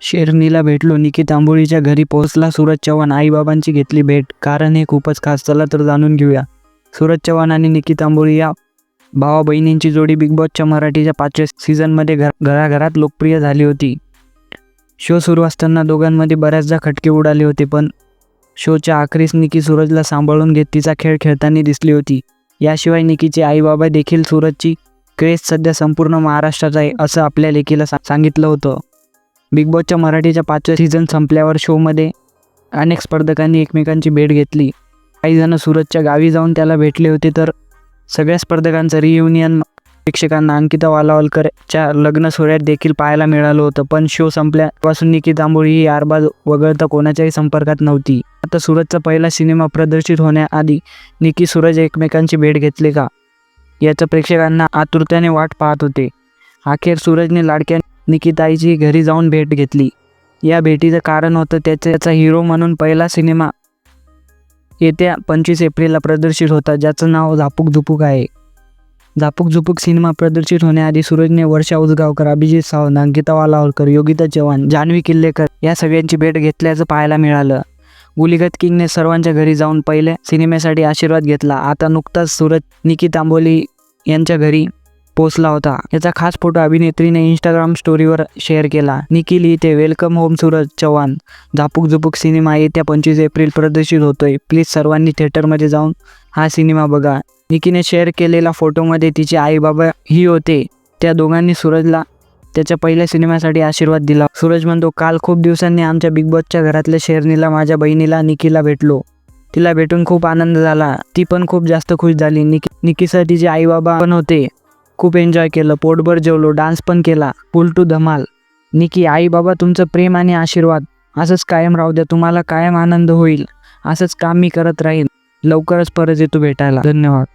शेरणीला भेटलो. निकित आंबोळीच्या घरी पोहोचला. सूरज चव्हाण आईबाबांची घेतली भेट. कारण हे खूपच खास. चला तर जाणून घेऊया. सूरज चव्हाण आणि निकित आंबोळी या भावा बहिणींची जोडी बिग बॉसच्या मराठीच्या पाचव्या सीझनमध्ये घर घराघरात लोकप्रिय झाली होती. शो सुरू असताना दोघांमध्ये बऱ्याचदा खटके उडाले होते पण शोच्या आखरीस निकी सूरजला सांभाळून घेत तिचा खेळ खेळताना दिसली होती. याशिवाय निकीचे आईबाबा देखील सूरजची क्रेज सध्या संपूर्ण महाराष्ट्रात आहे असं आपल्या लेकीला सा सांगितलं होतं. बिग बॉसच्या मराठीच्या पाचव्या सीझन संपल्यावर शोमध्ये अनेक स्पर्धकांनी एकमेकांची भेट घेतली. काही जण सूरजच्या गावी जाऊन त्याला भेटले होते तर सगळ्या स्पर्धकांचं रियुनियन प्रेक्षकांना अंकिता वालावलकरच्या लग्न सोहळ्यात देखील पाहायला मिळालं होतं. पण शो संपल्यापासून निकी तांबोळी ही आरबाज वगळता कोणाच्याही संपर्कात नव्हती. आता सूरजचा पहिला सिनेमा प्रदर्शित होण्याआधी निकी सूरज एकमेकांची भेट घेतली का? याचं प्रेक्षकांना आतुरतेने वाट पाहत होते. अखेर सूरजने लाडक्या निकिताईची घरी जाऊन भेट घेतली. या भेटीचं कारण होतं त्याचा हिरो म्हणून पहिला सिनेमा येत्या पंचवीस एप्रिलला प्रदर्शित होता ज्याचं नाव झापूक झुपूक आहे. झापूक झुपूक सिनेमा प्रदर्शित होण्याआधी सूरजने वर्षा उजगावकर अभिजित सावंत अंकिता वालावलकर योगिता चव्हाण जान्हवी किल्लेकर या सगळ्यांची भेट घेतल्याचं पाहायला मिळालं. गुलिगत किंगने सर्वांच्या घरी जाऊन पहिले सिनेमासाठी आशीर्वाद घेतला. आता नुकताच सूरज निकी तांबोली यांच्या घरी पोचला होता. याचा खास फोटो अभिनेत्रीने इंस्टाग्राम स्टोरीवर शेअर केला. निखिल इथे welcome home Suraj Chavan. Zapuk Zupuk cinema येत्या पंचवीस एप्रिल प्रदर्शित होतोय. प्लीज सर्वांनी थिएटरमध्ये जाऊन हा सिनेमा बघा. निकीने शेअर केलेल्या फोटोमध्ये तिचे आई बाबा ही होते. त्या दोघांनी सूरजला त्याच्या पहिल्या सिनेमासाठी आशीर्वाद दिला. सूरज म्हणतो काल खूप दिवसांनी आमच्या बिग बॉसच्या घरातल्या शेरनीला माझ्या बहिणीला निकीला भेटलो. तिला भेटून खूप आनंद झाला. ती पण खूप जास्त खुश झाली. निकी निकीसह तिचे आई बाबा पण होते. खूप एन्जॉय केलं. पोटभर जेवलो डान्स पण केला. फुल टू धमाल. निकी आई बाबा तुमचं प्रेम आणि आशीर्वाद. असंच कायम राहू द्या. तुम्हाला कायम आनंद होईल. असंच काम मी करत राहीन. लवकरच परत येतो भेटायला. धन्यवाद.